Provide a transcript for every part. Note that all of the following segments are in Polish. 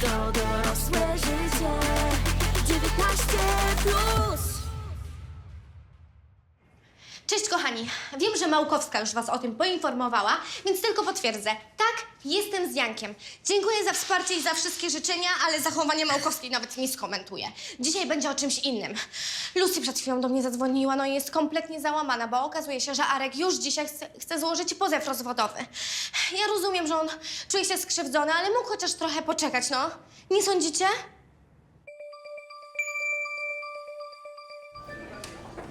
To dorosłe życie. 19 plus Cześć kochani, wiem, że Małkowska już was o tym poinformowała, więc tylko potwierdzę. Tak, jestem z Jankiem. Dziękuję za wsparcie i za wszystkie życzenia, ale zachowanie Małkowskiej nawet nie skomentuję. Dzisiaj będzie o czymś innym. Lucy przed chwilą do mnie zadzwoniła, no i jest kompletnie załamana, bo okazuje się, że Arek już dzisiaj chce, chce złożyć pozew rozwodowy. Ja rozumiem, że on czuje się skrzywdzony, ale mógł chociaż trochę poczekać, no. Nie sądzicie?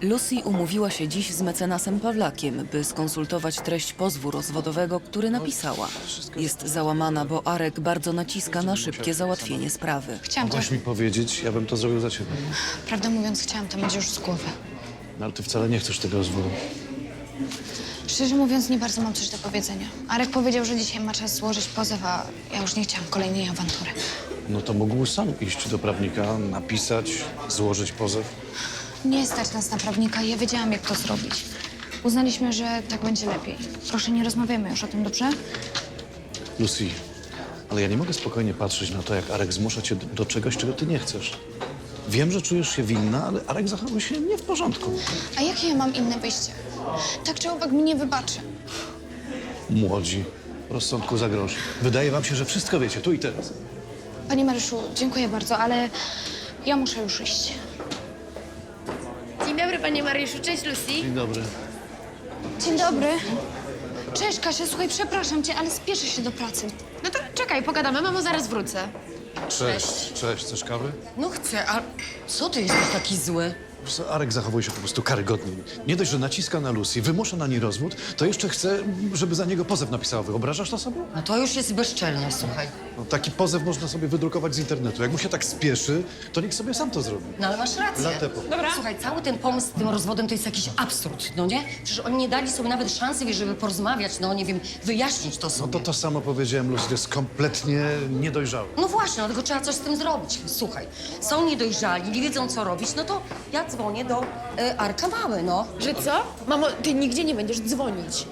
Lucy umówiła się dziś z mecenasem Pawlakiem, by skonsultować treść pozwu rozwodowego, który napisała. Jest załamana, bo Arek bardzo naciska na szybkie załatwienie sprawy. Chciałam to, Mogłaś mi powiedzieć, ja bym to zrobił za ciebie. prawdę mówiąc, chciałam to mieć już z głowy. No ale ty wcale nie chcesz tego rozwodu. Szczerze mówiąc, nie bardzo mam coś do powiedzenia. Arek powiedział, że dzisiaj ma czas złożyć pozew, a ja już nie chciałam kolejnej awantury. No to mógł sam iść do prawnika, napisać, złożyć pozew. Nie stać nas na prawnika i ja wiedziałam, jak to zrobić. Uznaliśmy, że tak będzie lepiej. Proszę, nie rozmawiamy już o tym, dobrze? Lucy, ale ja nie mogę spokojnie patrzeć na to, jak Arek zmusza cię do, do czegoś, czego ty nie chcesz. Wiem, że czujesz się winna, ale Arek zachowuje się nie w porządku. A jakie ja mam inne wyjście? Tak czy owak mi nie wybaczy. Młodzi, rozsądku za grosz. Wydaje wam się, że wszystko wiecie, tu i teraz. Panie Mariuszu, dziękuję bardzo, ale ja muszę już iść. Dzień dobry, panie Mariuszu. Cześć, Lucy. Dzień dobry. Dzień dobry. Cześć, Kasia, słuchaj, przepraszam cię, ale spieszę się do pracy. No to czekaj, pogadamy, mamo, zaraz wrócę. Cześć. Cześć, chcesz kawy? No chcę, a co ty jesteś taki zły? Arek zachowuje się po prostu karygodnie. Nie dość, że naciska na Lucy, wymusza na niej rozwód, to jeszcze chce, żeby za niego pozew napisała. Wyobrażasz to sobie? No to już jest bezczelne, słuchaj. No, taki pozew można sobie wydrukować z internetu. Jak mu się tak spieszy, to niech sobie sam to zrobi. No ale masz rację. Latepo. Dobra. Słuchaj, cały ten pomysł z tym rozwodem to jest jakiś absurd, no nie? Przecież oni nie dali sobie nawet szansy, wiesz, żeby porozmawiać, no nie wiem, wyjaśnić to No sobie. to to samo powiedziałem, Lucy, to jest kompletnie niedojrzałe. No właśnie, no tylko trzeba coś z tym zrobić. Słuchaj, są niedojrzali, nie wiedzą co robić, no to ja dzwonię do e, Arka Mały, no. Że co? Mamo, ty nigdzie nie będziesz dzwonić.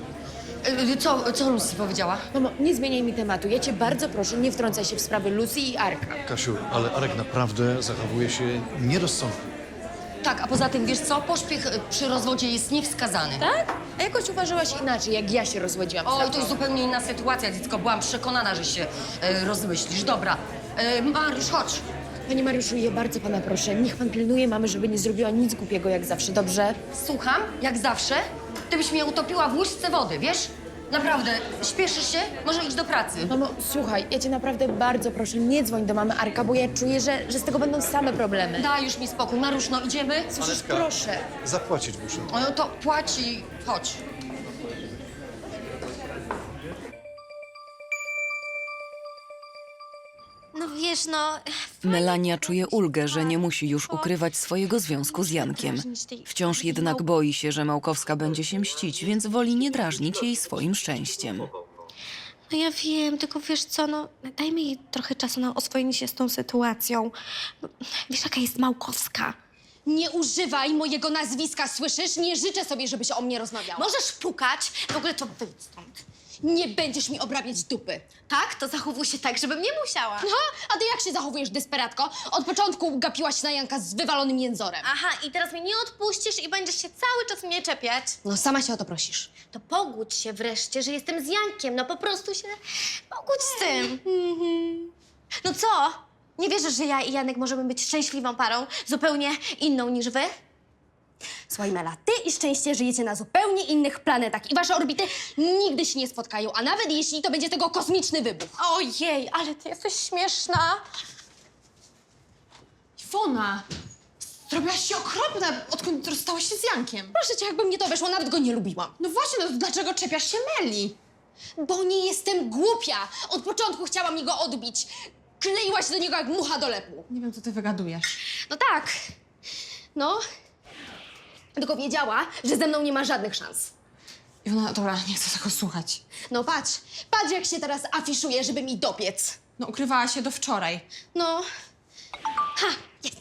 E, co, co Lucy powiedziała? Mamo, nie zmieniaj mi tematu. Ja cię bardzo proszę, nie wtrącaj się w sprawy Lucy i Arka. Kasiu, ale Arek naprawdę zachowuje się nierozsądnie. Tak, a poza tym, wiesz co, pośpiech e, przy rozwodzie jest niewskazany. Tak? A jakoś uważałaś inaczej, jak ja się rozwodziłam. Oj, to jest zupełnie inna sytuacja, dziecko. Byłam przekonana, że się e, rozmyślisz. Dobra, e, Mariusz, chodź. Panie Mariuszu, ja bardzo pana proszę, niech pan pilnuje mamy, żeby nie zrobiła nic głupiego jak zawsze, dobrze? Słucham, jak zawsze. Ty byś mnie utopiła w łyżce wody, wiesz? Naprawdę, śpieszysz się? Może idź do pracy. Mamo, słuchaj, ja cię naprawdę bardzo proszę, nie dzwoń do mamy Arka, bo ja czuję, że, że z tego będą same problemy. Daj już mi spokój. Mariusz, no idziemy? Słyszysz, proszę. Zapłacić muszę. No to płaci. Chodź. Wiesz, no... Melania czuje ulgę, że nie musi już ukrywać swojego związku z Jankiem. Wciąż jednak boi się, że Małkowska będzie się mścić, więc woli nie drażnić jej swoim szczęściem. No ja wiem, tylko wiesz co, no dajmy jej trochę czasu na oswojenie się z tą sytuacją. No, Wiesz, jaka jest Małkowska? Nie używaj mojego nazwiska, słyszysz? Nie życzę sobie, żebyś o mnie rozmawiał. Możesz pukać, w ogóle to wyjdź stąd. Nie będziesz mi obrabiać dupy. Tak? To zachowuj się tak, żebym nie musiała. Aha, a ty jak się zachowujesz, desperatko? Od początku gapiłaś na Janka z wywalonym jęzorem. Aha, i teraz mnie nie odpuścisz i będziesz się cały czas mnie czepiać. No, sama się o to prosisz. To pogódź się wreszcie, że jestem z Jankiem. No po prostu się pogódź z tym. Mhm. No co? Nie wierzysz, że ja i Janek możemy być szczęśliwą parą, zupełnie inną niż wy? Słuchaj, Mela, ty i szczęście żyjecie na zupełnie innych planetach i wasze orbity nigdy się nie spotkają, a nawet jeśli, to będzie tego kosmiczny wybuch. Ojej, ale ty jesteś śmieszna. Iwona, zrobiłaś się okropna, odkąd rozstałaś się z Jankiem. Proszę cię, jakby mnie to weszło, nawet go nie lubiłam. No właśnie, no to dlaczego czepiasz się Meli? Bo nie jestem głupia. Od początku chciałam mi go odbić. Kleiłaś do niego jak mucha do lepu. Nie wiem, co ty wygadujesz. No tak. No. Tylko wiedziała, że ze mną nie ma żadnych szans. Iwona, dobra, nie chcę tego słuchać. No patrz, patrz jak się teraz afiszuje, żeby mi dopiec. No, ukrywała się do wczoraj. No. Ha, jest.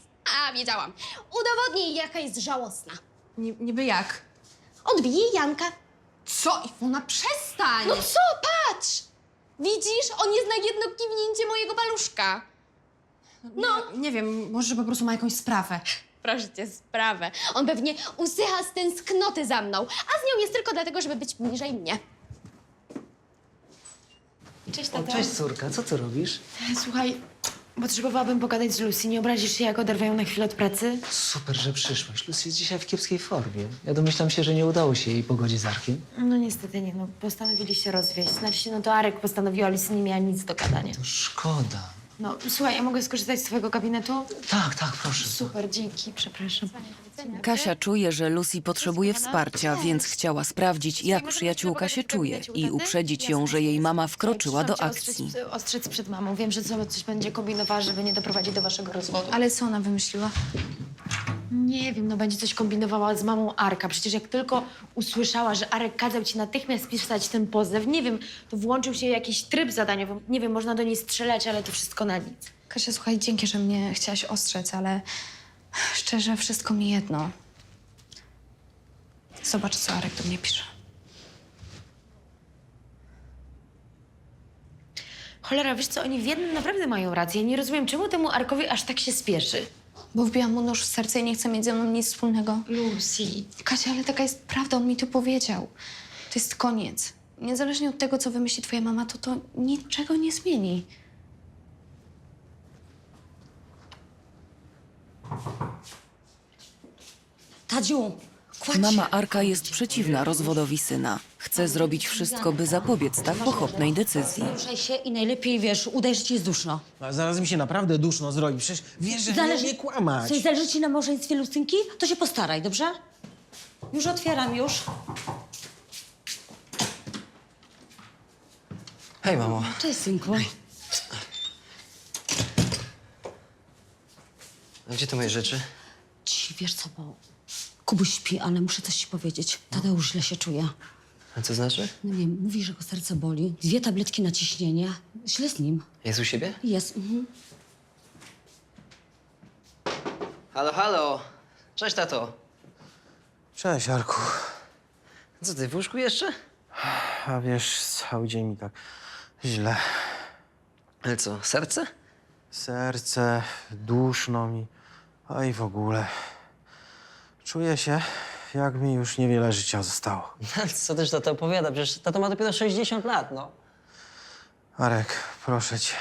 A, wiedziałam. Udowodnij, jaka jest żałosna. Ni- niby jak? Odbije Janka. Co? Iwona, przestań! No co, patrz! Widzisz, on jest na jedno kiwnięcie mojego paluszka. no. Nie, nie wiem, może po prostu ma jakąś sprawę. Proszę cię, sprawę. On pewnie usycha z tęsknoty za mną, a z nią jest tylko dlatego, żeby być bliżej mnie. Cześć, O, tato. cześć córka, co ty robisz? Słuchaj, potrzebowałabym pogadać z Lucy. Nie obrazisz się, jak oderwę ją na chwilę od pracy? Super, że przyszłaś. Lucy jest dzisiaj w kiepskiej formie. Ja domyślam się, że nie udało się jej pogodzić z Arkiem. No niestety nie, no. Postanowili się rozwieść. Znaczy, no to Arek postanowił, a Lucy nie miała nic do gadania. To szkoda. No, słuchaj, ja mogę skorzystać z twojego gabinetu? Tak, tak, proszę. Super, dzięki, przepraszam. Kasia czuje, że Lucy potrzebuje wsparcia, więc chciała sprawdzić, jak przyjaciółka się czuje i uprzedzić ją, że jej mama wkroczyła do akcji. Ostrzec, ostrzec przed mamą. Wiem, że sobie coś będzie kombinowała, żeby nie doprowadzić do waszego rozwodu. Ale co ona wymyśliła? Nie wiem, no będzie coś kombinowała z mamą Arka. Przecież jak tylko usłyszała, że Arek kazał ci natychmiast pisać ten pozew, nie wiem, to włączył się jakiś tryb zadaniowy. Nie wiem, można do niej strzelać, ale to wszystko na nic. Kasia, słuchaj, dzięki, że mnie chciałaś ostrzec, ale szczerze, wszystko mi jedno. Zobacz, co Arek do mnie pisze. Cholera, wiesz co, oni w jednym naprawdę mają rację. Nie rozumiem, czemu temu Arkowi aż tak się spieszy. Bo wbijam mu nóż w serce i nie chce mieć ze mną nic wspólnego. Lucy. Kasia, ale taka jest prawda, on mi to powiedział. To jest koniec. Niezależnie od tego, co wymyśli twoja mama, to to niczego nie zmieni. Tadziu, kładź Mama. Arka jest przeciwna rozwodowi syna. Chce zrobić wszystko, by zapobiec tak pochopnej decyzji. Ruszaj się i najlepiej, wiesz, udaj, że ci jest duszno. A zaraz mi się naprawdę duszno zrobi. Przecież wiesz, że nie umie kłamać. Coś zależy ci na małżeństwie Lucynki? To się postaraj, dobrze? Już otwieram, już. Hej, mamo. Cześć, synku. A gdzie te moje rzeczy? Ci, wiesz co, bo Kubuś śpi, ale muszę coś ci powiedzieć. Tadeusz źle się czuje. A co znaczy? No nie wiem, mówi, że go serce boli. Dwie tabletki na ciśnienie. Źle z nim. Jest u siebie? Jest, mhm. Halo, halo. Cześć, tato. Cześć, Arku. Co ty, w łóżku jeszcze? A wiesz, cały dzień mi tak źle. Ale co, serce? Serce, duszno mi, a i w ogóle. Czuję się, jak mi już niewiele życia zostało. Co też tata opowiada? Przecież tato ma dopiero 60 lat, no. Arek, proszę cię.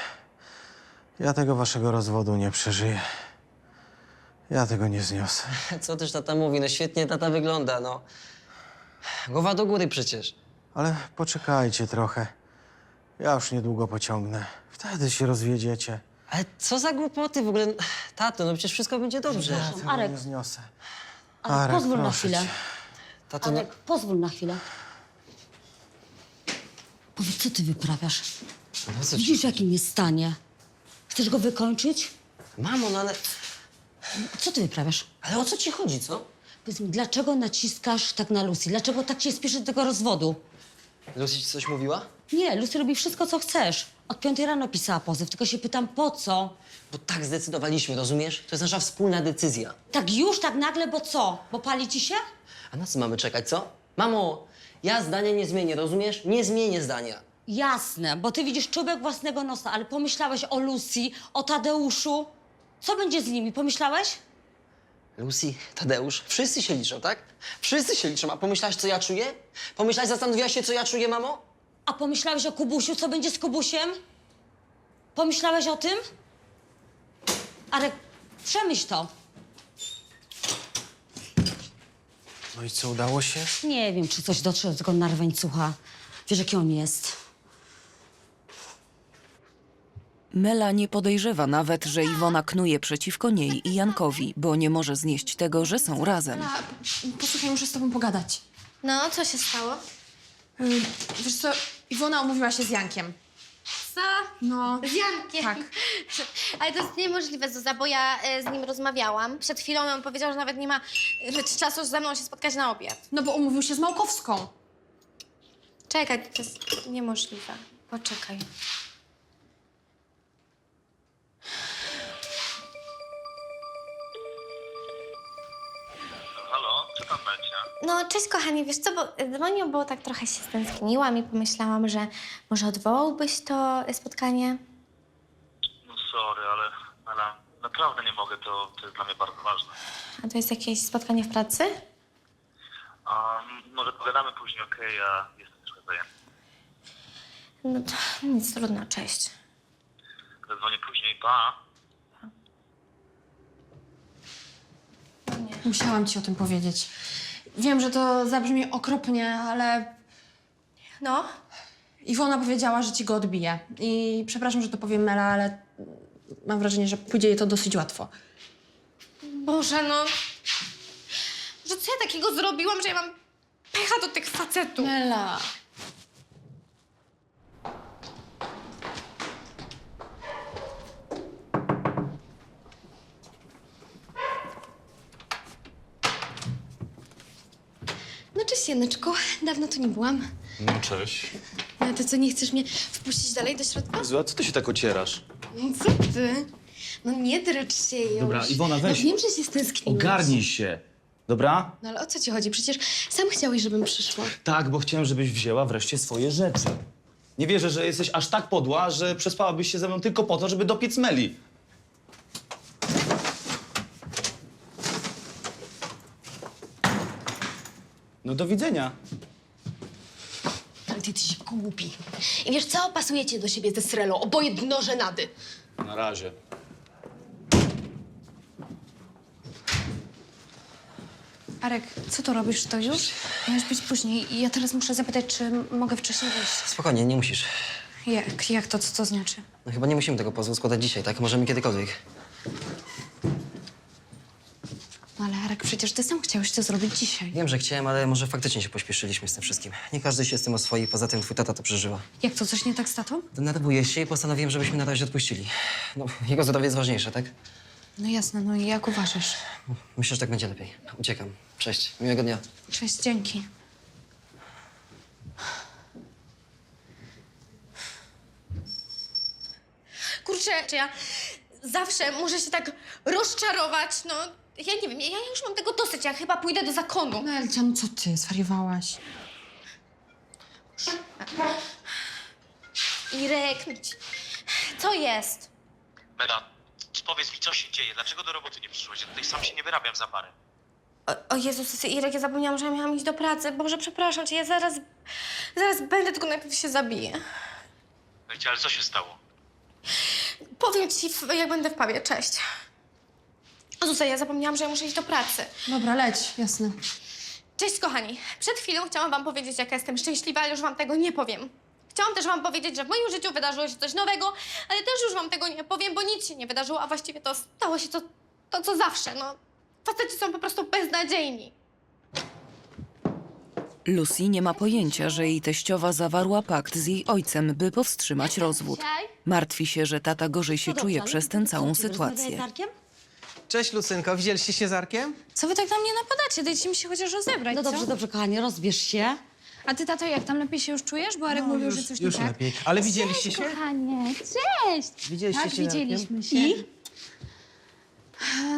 Ja tego waszego rozwodu nie przeżyję. Ja tego nie zniosę. Co też tata mówi? No świetnie tata wygląda, no. Głowa do góry przecież. Ale poczekajcie trochę. Ja już niedługo pociągnę. Wtedy się rozwiedziecie. Ale co za głupoty w ogóle? Tato, no przecież wszystko będzie dobrze. Ja tego Arek. nie zniosę. Ale Arek, pozwól na proszę chwilę. cię. Tato, no... Pozwól na chwilę. Powiedz, co ty wyprawiasz? no co ci... Widzisz, w jakim jest stanie. Chcesz go wykończyć? Mamo, no ale... Co ty wyprawiasz? Ale o co ci chodzi, co? Powiedz mi, dlaczego naciskasz tak na Lucy? Dlaczego tak się spieszy do tego rozwodu? Lucy ci coś mówiła? Nie, Lucy robi wszystko, co chcesz. Od piątej rano pisała pozew, tylko się pytam, po co? Bo tak zdecydowaliśmy, rozumiesz? To jest nasza wspólna decyzja. Tak już, tak nagle, bo co? Bo pali ci się? A na co mamy czekać, co? Mamo, ja zdania nie zmienię, rozumiesz? Nie zmienię zdania. Jasne, bo ty widzisz czubek własnego nosa, ale pomyślałeś o Lucy, o Tadeuszu? Co będzie z nimi? Pomyślałeś? Lucy, Tadeusz, wszyscy się liczą, tak? Wszyscy się liczą. A pomyślałaś, co ja czuję? Pomyślałaś, zastanowiłaś się, co ja czuję, mamo? A pomyślałeś o Kubusiu? Co będzie z Kubusiem? Pomyślałeś o tym? Arek, przemyśl to. No i co, udało się? Nie wiem, czy coś dotrze do tego narwańcucha. Wiesz, jaki on jest. Mela nie podejrzewa nawet, że Iwona knuje przeciwko niej i Jankowi, bo nie może znieść tego, że są razem. A, posłuchaj, muszę z tobą pogadać. No, co się stało? Wiesz co, Iwona umówiła się z Jankiem. Co? No. Z Jankiem. Tak. Ale to jest niemożliwe, Zuza, bo ja e, z nim rozmawiałam. Przed chwilą on powiedział, że nawet nie ma e, czasu ze mną się spotkać na obiad. No bo umówił się z Małkowską. Czekaj, to jest niemożliwe. Poczekaj. No, cześć kochanie, wiesz co, bo dzwonił, bo tak trochę się stęskniłam i pomyślałam, że może odwołałbyś to spotkanie? No sorry, ale, ale naprawdę nie mogę, to, to jest dla mnie bardzo ważne. A to jest jakieś spotkanie w pracy? A może pogadamy później, okej? Ja jestem troszkę zajęty. No to nic, trudno, cześć. Zadzwonię później, pa. Musiałam ci o tym powiedzieć. Wiem, że to zabrzmi okropnie, ale No, Iwona powiedziała, że ci go odbije. I przepraszam, że to powiem Mela, ale mam wrażenie, że pójdzie jej to dosyć łatwo. Boże, no. Że co ja takiego zrobiłam, że ja mam pecha do tych facetów? Mela. Cześć, Janeczku. Dawno tu nie byłam. No cześć. A ty co, nie chcesz mnie wpuścić dalej do środka? Zła, co ty się tak ocierasz? Co ty? No nie dręcz się już. Dobra, Iwona, weź. No wiem, że się stęskniłeś. Ogarnij się, dobra? No ale o co ci chodzi? Przecież sam chciałeś, żebym przyszła. Tak, bo chciałem, żebyś wzięła wreszcie swoje rzeczy. Nie wierzę, że jesteś aż tak podła, że przespałabyś się ze mną tylko po to, żeby dopiec Meli. No do widzenia. Ale ty jesteś głupi. I wiesz co? Pasujecie do siebie ze Srelą. Oboje dno żenady. Na razie. Arek, co to robisz? To już? Miałeś być później. I ja teraz muszę zapytać, czy mogę wcześniej wyjść. Spokojnie, nie musisz. Jak, jak to? Co to znaczy? No chyba nie musimy tego pozwu składać dzisiaj, tak? Możemy kiedykolwiek. No ale Arek, przecież ty sam chciałeś to zrobić dzisiaj. Wiem, że chciałem, ale może faktycznie się pośpieszyliśmy z tym wszystkim. Nie każdy się z tym oswoi, poza tym twój tata to przeżywa. Jak to? Coś nie tak z tatą? Denerwuję się i postanowiłem, żebyśmy na razie odpuścili. No, jego zdrowie jest ważniejsze, tak? No jasne, no i jak uważasz? Myślę, że tak będzie lepiej. Uciekam. Cześć. Miłego dnia. Cześć, dzięki. Kurczę, czy ja zawsze muszę się tak rozczarować, no. Ja nie wiem, ja, ja już mam tego dosyć, ja chyba pójdę do zakonu. No Elcia, no co ty? Zwariowałaś. Irek, no ci- co jest? Mela, powiedz mi, co się dzieje? Dlaczego do roboty nie przyszłaś? Ja tutaj sam się nie wyrabiam za parę. O, o Jezus, Irek, ja zapomniałam, że ja miałam iść do pracy. Boże, przepraszam cię, ja zaraz, zaraz będę, tylko najpierw się zabiję. Wiecie, ale co się stało? Powiem ci, w- jak będę w pubie, cześć. O, Zuza, ja zapomniałam, że ja muszę iść do pracy. Dobra, leć, jasne. Cześć, kochani. Przed chwilą chciałam wam powiedzieć, jaka jestem szczęśliwa, ale już wam tego nie powiem. Chciałam też wam powiedzieć, że w moim życiu wydarzyło się coś nowego, ale też już wam tego nie powiem, bo nic się nie wydarzyło, a właściwie to stało się to, to co zawsze, no. Faceci są po prostu beznadziejni. Lucy nie ma pojęcia, że jej teściowa zawarła pakt z jej ojcem, by powstrzymać rozwód. Martwi się, że tata gorzej się czuje przez tę całą sytuację. Cześć, Lucynko. Widzieliście się z Arkiem? Co wy tak na mnie napadacie? Dajcie mi się chociaż rozebrać, No dobrze, co? dobrze, kochanie, rozbierz się. A ty, tato, jak tam lepiej się już czujesz? Bo Arek mówił, że coś już nie tak. lepiej. Ale widzieliście się? Kochanie, cześć! Widzieliście tak, się z Arkiem? widzieliśmy się. I?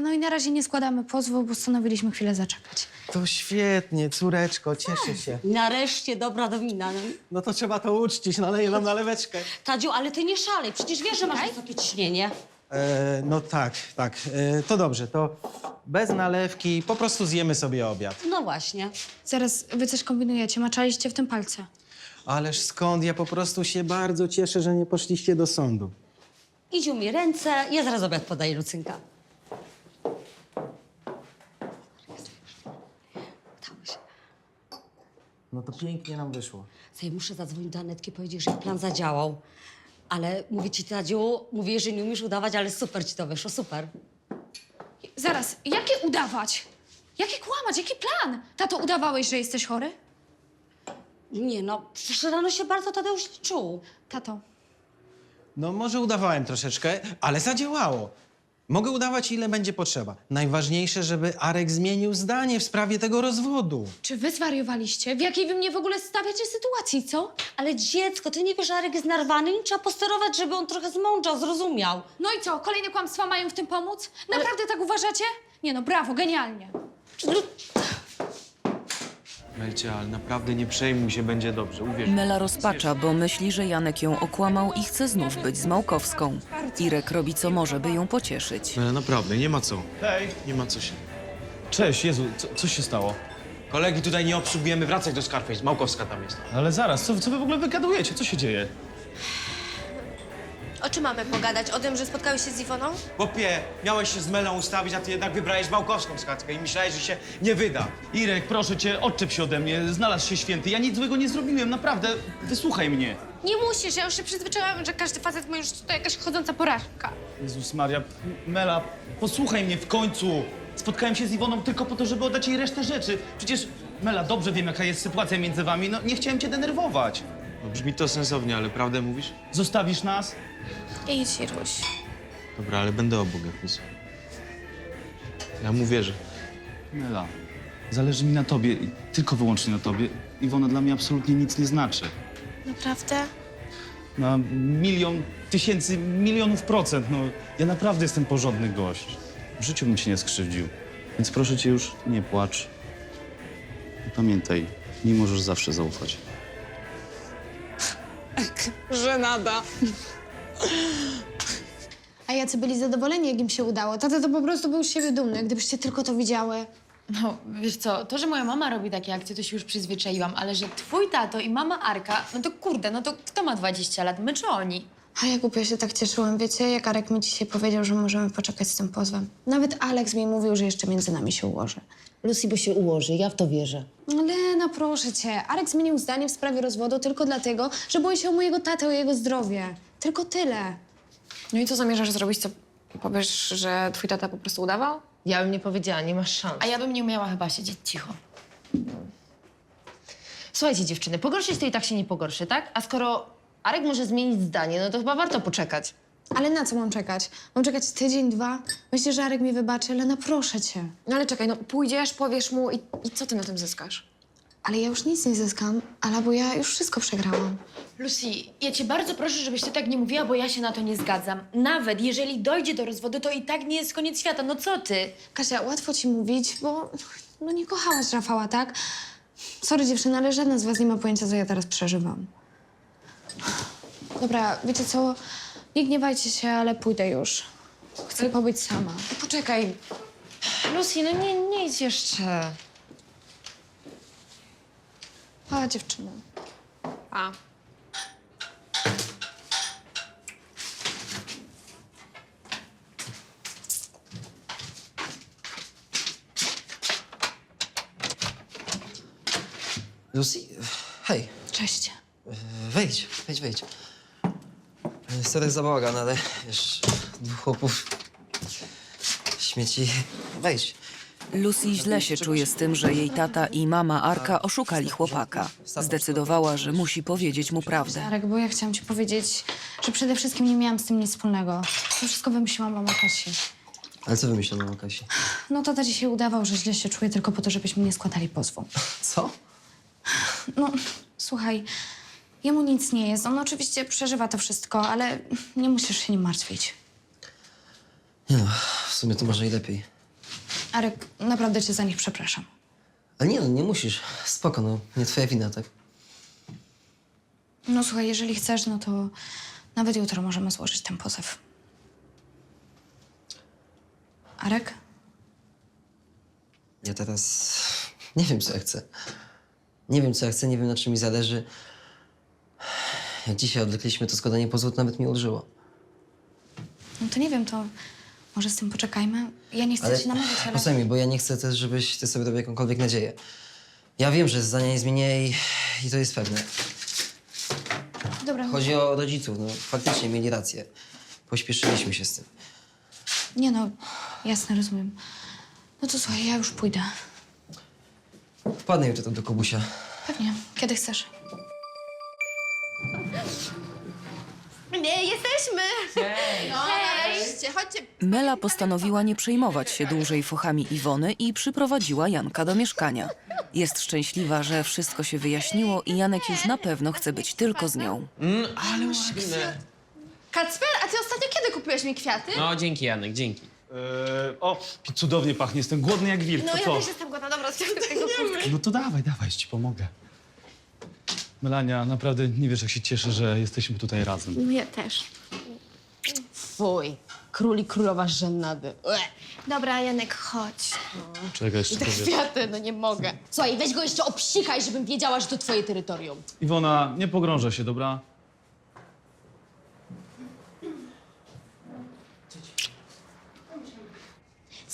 No i na razie nie składamy pozwu, bo postanowiliśmy chwilę zaczekać. To świetnie, córeczko, cieszę się. Nareszcie dobra nowina. No. No to trzeba to uczcić, naleję nam naleweczkę. Tadziu, ale ty nie szalej, przecież wiesz, że masz wysokie ciśnienie. E, no tak, tak. E, to dobrze, to bez nalewki, po prostu zjemy sobie obiad. No właśnie. Zaraz, wy coś kombinujecie, maczaliście w tym palce. Ależ skąd? Ja po prostu się bardzo cieszę, że nie poszliście do sądu. Idź umyj ręce, ja zaraz obiad podaję, Lucynka. Udało się. No to pięknie nam wyszło. Słuchaj, muszę zadzwonić do Anetki, powiedzieć, że jej plan zadziałał. Ale mówię ci, Tadziu, mówię, że nie umiesz udawać, ale super ci to wyszło, super. Zaraz, jakie udawać? Jakie kłamać? Jaki plan? Tato, udawałeś, że jesteś chory? Nie no, przecież rano się bardzo Tadeusz nie czuł. Tato, No może udawałem troszeczkę, ale zadziałało. Mogę udawać ile będzie potrzeba. Najważniejsze, żeby Arek zmienił zdanie w sprawie tego rozwodu. Czy wy zwariowaliście? W jakiej wy mnie w ogóle stawiacie sytuacji, co? Ale dziecko, ty nie wiesz, że Arek jest narwany i trzeba posterować, żeby on trochę zmądrzał, zrozumiał. No i co, kolejne kłamstwa mają w tym pomóc? Naprawdę tak uważacie? Nie no, brawo, genialnie. Melcie, ale naprawdę nie przejmuj się, będzie dobrze, uwierz. Mela rozpacza, bo myśli, że Janek ją okłamał i chce znów być z Małkowską. Irek robi co może, by ją pocieszyć. Ale naprawdę, nie ma co. Hej! Nie ma co się. Cześć, Jezu, co, co się stało? Kolegi tutaj nie obsługujemy, wracać do Scarface. Małkowska tam jest. Ale zaraz, co, co wy w ogóle wygadujecie? Co się dzieje? O czym mamy pogadać? O tym, że spotkałeś się z Iwoną? Chłopie, miałeś się z Melą ustawić, a ty jednak wybrałeś Małkowską skackę i myślałeś, że się nie wyda. Irek, proszę cię, odczep się ode mnie. Znalazł się święty. Ja nic złego nie zrobiłem, naprawdę. Wysłuchaj mnie. Nie musisz, ja już się przyzwyczaiłam, że każdy facet moim życiu to jakaś chodząca porażka. Jezus Maria, Mela, posłuchaj mnie w końcu. Spotkałem się z Iwoną tylko po to, żeby oddać jej resztę rzeczy. Przecież, Mela, dobrze wiem, jaka jest sytuacja między wami. No, nie chciałem cię denerwować. No, brzmi to sensownie, ale prawdę mówisz? Zostawisz nas? Idź, Iruś. Dobra, ale będę obok, Jafus. Ja mu wierzę. Mela, zależy mi na tobie i tylko wyłącznie na tobie. Iwona dla mnie absolutnie nic nie znaczy. Naprawdę? Na milion, tysięcy, milionów procent. No, ja naprawdę jestem porządny gość. W życiu bym cię nie skrzywdził. Więc proszę cię już, nie płacz. I pamiętaj, mi możesz zawsze zaufać. A jacy byli zadowoleni, jak im się udało. Tata to po prostu był z siebie dumny, gdybyście tylko to widziały. No, wiesz co, to, że moja mama robi takie akcje, to się już przyzwyczaiłam, ale że twój tato i mama Arka, no to kurde, no to kto ma 20 lat, my czy oni? A ja głupio się tak cieszyłam, wiecie, jak Arek mi dzisiaj powiedział, że możemy poczekać z tym pozwem. Nawet Alex mi mówił, że jeszcze między nami się ułoży. Lucy, bo się ułoży, ja w to wierzę. Lena, proszę cię. Arek zmienił zdanie w sprawie rozwodu tylko dlatego, że boi się o mojego tatę, o jego zdrowie. Tylko tyle. No i co zamierzasz zrobić? Co, powiesz, że twój tata po prostu udawał? Ja bym nie powiedziała, nie masz szans. A ja bym nie umiała chyba siedzieć cicho. Słuchajcie, dziewczyny, pogorszyć to i tak się nie pogorszy, tak? A skoro Arek może zmienić zdanie, no to chyba warto poczekać. Ale na co mam czekać? Mam czekać tydzień, dwa? Myślisz, że Arek mi wybaczy? Lena, proszę cię. No ale czekaj, no pójdziesz, powiesz mu i, i co ty na tym zyskasz? Ale ja już nic nie zyskam, ale bo ja już wszystko przegrałam. Lucy, ja cię bardzo proszę, żebyś ty tak nie mówiła, bo ja się na to nie zgadzam. Nawet jeżeli dojdzie do rozwodu, to i tak nie jest koniec świata. No co ty? Kasia, łatwo ci mówić, bo no nie kochałaś Rafała, tak? Sorry dziewczyny, ale żadna z was nie ma pojęcia, co ja teraz przeżywam. Dobra, wiecie co? Nie gniewajcie się, ale pójdę już. Chcę pobyć sama. Poczekaj. Lucy, no nie, nie idź jeszcze. Pa, dziewczyny. A. Lucy, hej, Cześć. Wejdź, wejdź, wejdź. Sorry za bałagan, ale wiesz, dwóch chłopów, śmieci, wejdź. Lucy źle się czuje z tym, że jej tata i mama Arka oszukali chłopaka. Zdecydowała, że musi powiedzieć mu prawdę. Arek, bo ja chciałam ci powiedzieć, że przede wszystkim nie miałam z tym nic wspólnego. To wszystko wymyśliłam mama Kasi. Ale co wymyślono o Kasi? No tata dzisiaj udawał, że źle się czuje tylko po to, żebyśmy nie składali pozwu. Co? No, słuchaj, jemu nic nie jest. On oczywiście przeżywa to wszystko, ale nie musisz się nim martwić. Nie no, w sumie to może i lepiej. Arek, naprawdę cię za nich przepraszam. Ale nie no, nie musisz. Spoko, no, nie twoja wina, tak? No słuchaj, jeżeli chcesz, no to nawet jutro możemy złożyć ten pozew. Arek? Ja teraz nie wiem, co ja chcę. Nie wiem, co ja chcę, nie wiem, na czym mi zależy. Jak dzisiaj odwlekliśmy to składanie pozwu, to nawet mi ulżyło. No to nie wiem, to może z tym poczekajmy? Ja nie chcę Ale ci namawiać, ale... posłuchaj mnie, bo ja nie chcę też, żebyś ty sobie robił jakąkolwiek nadzieję. Ja wiem, że zdania nie zmienię i, i to jest pewne. Dobra, Chodzi o rodziców, no faktycznie mieli rację. Pośpieszyliśmy się z tym. nie no, jasne, rozumiem. No to słuchaj, ja już pójdę. Wpadnę jutro tam do Kubusia. Pewnie, kiedy chcesz. Jesteśmy! Chodźcie, chodźcie. Mela postanowiła nie przejmować się dłużej fochami Iwony i przyprowadziła Janka do mieszkania. Jest szczęśliwa, że wszystko się wyjaśniło i Janek już na pewno chce być tylko z nią. Mm, ale ładne. Kacper, a ty ostatnio kiedy kupiłeś mi kwiaty? No, dzięki Janek, dzięki. Eee, o, cudownie pachnie, jestem głodny jak wilk, No to ja co? też jestem głodna, dobra, ściągnę tego kurtkę. No to dawaj, dawaj, ci pomogę. Melania, naprawdę nie wiesz, jak się cieszę, że jesteśmy tutaj razem. No ja też. Fuj, król i królowa żenady. Ue. Dobra, Janek, chodź. Czekaj, jeszcze Te kwiaty, no nie mogę. Słuchaj, weź go jeszcze obsikaj, żebym wiedziała, że to twoje terytorium. Iwona, nie pogrążę się, dobra?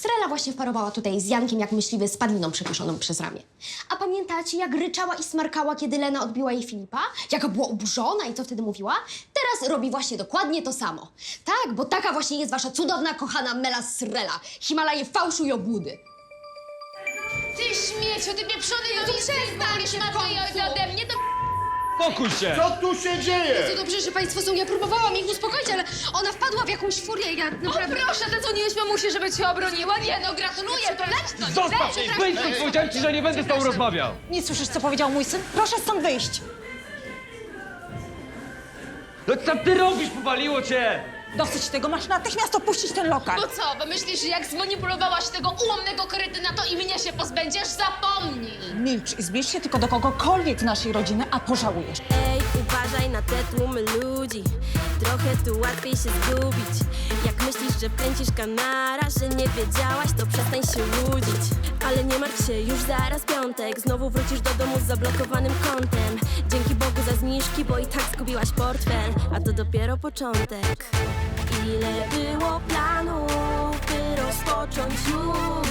Srela właśnie wparowała tutaj z Jankiem jak myśliwy z padliną przepuszoną przez ramię. A pamiętacie, jak ryczała i smarkała, kiedy Lena odbiła jej Filipa? Jaka była oburzona i co wtedy mówiła? Teraz robi właśnie dokładnie to samo. Tak, bo taka właśnie jest wasza cudowna, kochana Mela Srela. Himalaje fałszu i obłudy. Ty śmieciu, ty pieprzony, no przestań się ode mnie, to Spokój się! Co tu się dzieje? To dobrze, że państwo są. Ja próbowałam ich uspokoić, ale ona wpadła w jakąś furię i ja naprawdę... O proszę, zadzwoniłeś mamusi, żeby cię obroniła? Nie no, gratuluję, to. Zostaw! Wyjdź stąd, powiedziałem ci, że nie będę z tobą rozmawiał! Nie słyszysz, co powiedział mój syn? Proszę stąd wyjść. No co ty robisz? Powaliło cię! Dosyć tego, masz natychmiast opuścić ten lokal. No co, bo myślisz, że jak zmanipulowałaś tego ułomnego korytyna, to i mnie się pozbędziesz? Zapomnij! Milcz i zbliż się tylko do kogokolwiek z naszej rodziny, a pożałujesz. Ej, uważaj na te tłumy ludzi Trochę tu łatwiej się zgubić. Jak myślisz, że pędzisz kanara Że nie wiedziałaś, to przestań się łudzić. Ale nie martw się, już zaraz piątek. Znowu wrócisz do domu z zablokowanym kontem Dzięki Bogu za zniżki, bo i tak zgubiłaś portfel. A to dopiero początek. Ile było planów, by rozpocząć już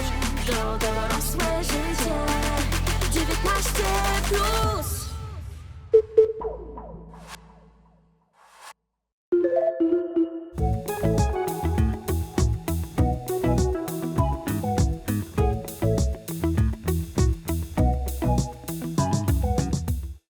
To dorosłe życie? 19 plus